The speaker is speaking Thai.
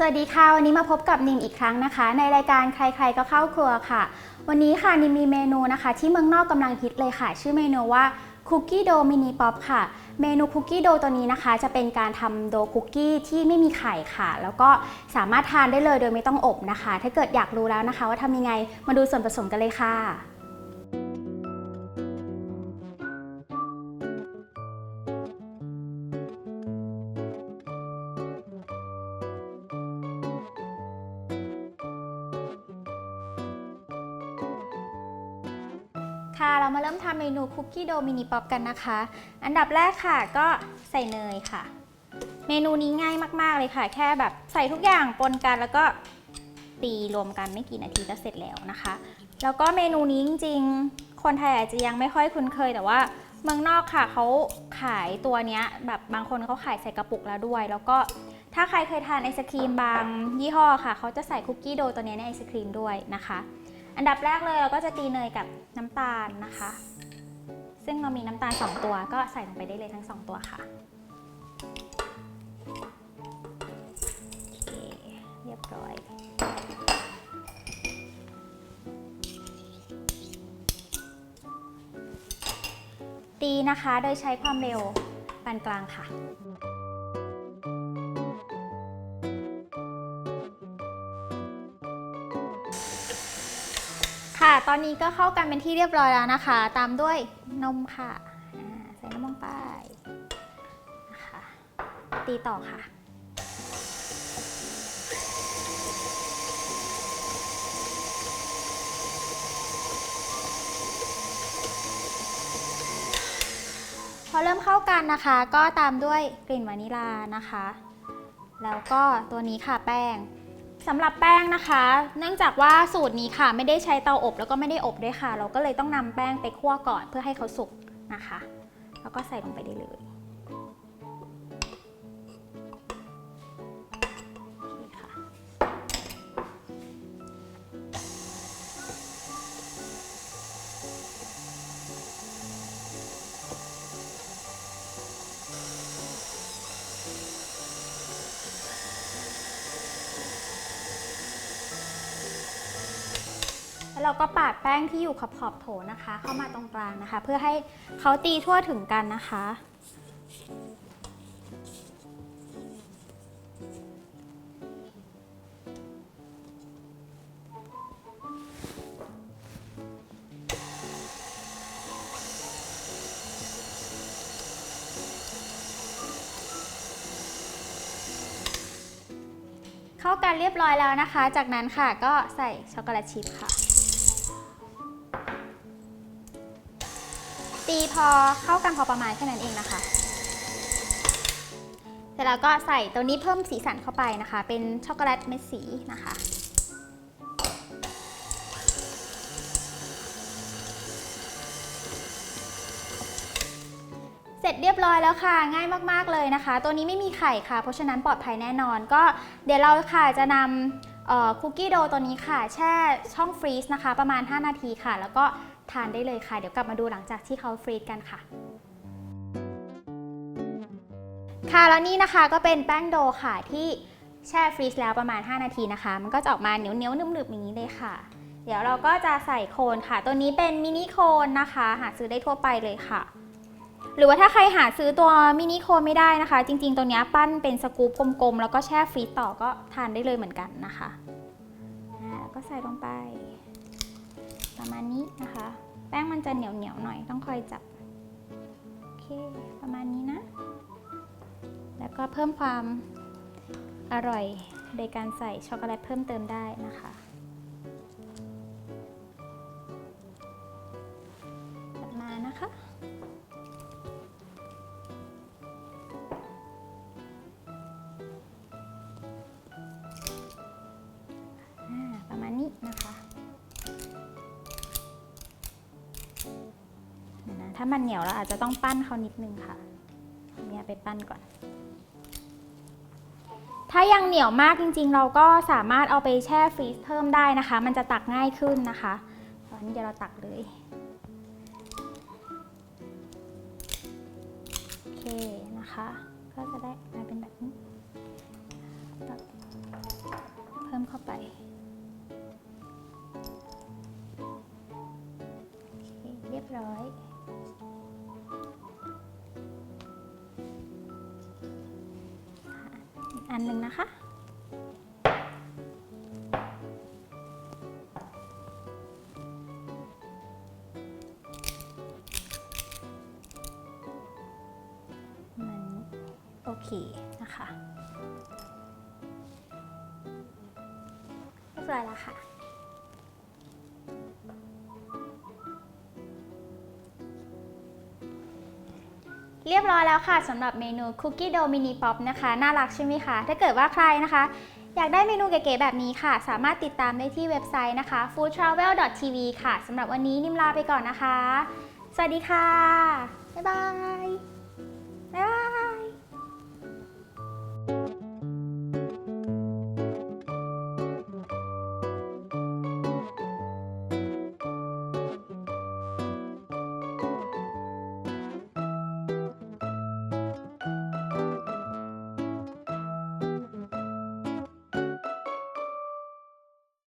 สวัสดีค่ะ วันนี้มาพบกับนิมอีกครั้งนะคะ ในรายการใครๆก็เข้าครัวค่ะ วันนี้ค่ะนิมมีเมนูนะคะ ที่เมืองนอกกำลังฮิตเลยค่ะ ชื่อเมนูว่าคุกกี้โดมินิป๊อปค่ะ เมนูคุกกี้โดตัวนี้นะคะ จะเป็นการทำโดคุกกี้ที่ไม่มีไข่ค่ะ แล้วก็สามารถทานได้เลยโดยไม่ต้องอบนะคะ ถ้าเกิดอยากรู้แล้วนะคะ ว่าทำยังไงมาดูส่วนผสมกันเลยค่ะ ค่ะ เรามาเริ่มทำเมนูคุกกี้โดมินิป๊อปกันนะคะ อันดับแรกค่ะก็ใส่เนยค่ะ เมนูนี้ง่ายมาก ๆ เลยค่ะ แค่แบบใส่ทุกอย่างปนกันแล้วก็ตีรวมกันไม่กี่นาทีก็เสร็จแล้วนะคะ แล้วก็เมนูนี้จริงๆ คนไทยอาจจะยังไม่ค่อยคุ้นเคยแต่ว่าเมืองนอกค่ะเขาขายตัวเนี้ยแบบบางคนเขาขายใส่กระปุกแล้วด้วย แล้วก็ถ้าใครเคยทานไอศครีมบางยี่ห้อค่ะเขาจะใส่คุกกี้โดตัวเนี้ยในไอศครีมด้วยนะคะ อันดับแรกเลยเราก็จะตีเนยกับน้ำตาลนะคะ ซึ่งเรามีน้ำตาล 2 ตัวก็ใส่ลงไปได้เลยทั้ง 2 ตัวค่ะโอเคเรียบร้อยตีนะคะโดยใช้ความเร็วปานกลางค่ะ ตอนนี้ก็เข้ากันเป็นที่เรียบร้อยแล้วนะคะ ตามด้วยนมค่ะใส่นมลงไปนะคะตีต่อค่ะ พอเริ่มเข้ากันนะคะ ก็ตามด้วยกลิ่นวานิลานะคะ แล้วก็ตัวนี้ค่ะแป้ง สำหรับแป้งนะคะ เนื่องจากว่าสูตรนี้ค่ะไม่ได้ใช้เตาอบแล้วก็ไม่ได้อบด้วยค่ะ เราก็เลยต้องนำแป้งไปคั่วก่อนเพื่อให้เขาสุกนะคะ แล้วก็ใส่ลงไปได้เลย เราก็ปาดแป้งที่อยู่ขอบขอบโถนะคะ เข้ามาตรงกลางนะคะ เพื่อให้เขาตีทั่วถึงกันนะคะ เข้ากันเรียบร้อยแล้วนะคะ จากนั้นค่ะก็ใส่ช็อกโกแลตชิพค่ะ ตีพอเข้ากันพอประมาณแค่นั้นเองนะคะ เสร็จแล้วก็ใส่ตัวนี้เพิ่มสีสันเข้าไปนะคะ เป็นช็อกโกแลตเม็ดสีนะคะเสร็จเรียบร้อยแล้วค่ะ ง่ายมากๆเลยนะคะ ตัวนี้ไม่มีไข่ค่ะ เพราะฉะนั้นปลอดภัยแน่นอน ก็เดี๋ยวเราค่ะจะนำคุกกี้โดตัวนี้ค่ะ แช่ช่องฟรีซนะคะ ประมาณ 5 นาทีค่ะ แล้วก็ ทานได้เลยค่ะ เดี๋ยวกลับมาดูหลังจากที่เขาฟรีซกันค่ะค่ะแล้วนี่นะคะก็เป็นแป้งโดค่ะที่แช่ฟรีซแล้วประมาณ 5 นาทีนะคะ มันก็จะออกมาเหนียวเนียวๆนึบๆอย่างนี้เลยค่ะ เดี๋ยวเราก็จะใส่โคนค่ะ ตัวนี้เป็นมินิโคนนะคะ หาซื้อได้ทั่วไปเลยค่ะ หรือว่าถ้าใครหาซื้อตัวมินิโคนไม่ได้นะคะ จริง ๆ ตัวนี้ปั้นเป็นสกู๊ปกลมๆแล้วก็แช่ฟรีซต่อก็ทานได้เลยเหมือนกันนะคะก็ใส่ลงไป ประมาณนี้นะคะ แป้งมันจะเหนียวๆหนียวหน่อยต้องคอยจับ โอเค ประมาณนี้นะ แล้วก็เพิ่มความอร่อยโดยการใส่ช็อกโกแลตเพิ่มเติมได้นะคะถัดมานะคะ ประมาณนี้นะคะ ถ้ามันเหนียวเราอาจจะต้องปั้นเขานิดนึงค่ะเนี่ยไปปั้นก่อน ถ้ายังเหนียวมากจริง ๆ เราก็สามารถเอาไปแช่ฟรีซเพิ่มได้นะคะ มันจะตักง่ายขึ้นนะคะตอนนี้เดี๋ยวเราตักเลยโอเคนะคะ ก็จะได้มาเป็นแบบนี้ตักเข้าไปโอเคเรียบร้อย นหนึ่งนะคะมันโอเคนะคะเรียบร้อยแล้วค่ะ เรียบร้อยแล้วค่ะสำหรับเมนูคุกกี้โดมินิป๊อปนะคะ น่ารักใช่ไหมคะ ถ้าเกิดว่าใครนะคะ อยากได้เมนูเก๋ๆแบบนี้ค่ะ สามารถติดตามได้ที่เว็บไซต์นะคะ foodtravel.tv ค่ะสำหรับวันนี้นิมลาไปก่อนนะคะ สวัสดีค่ะ บ๊ายบาย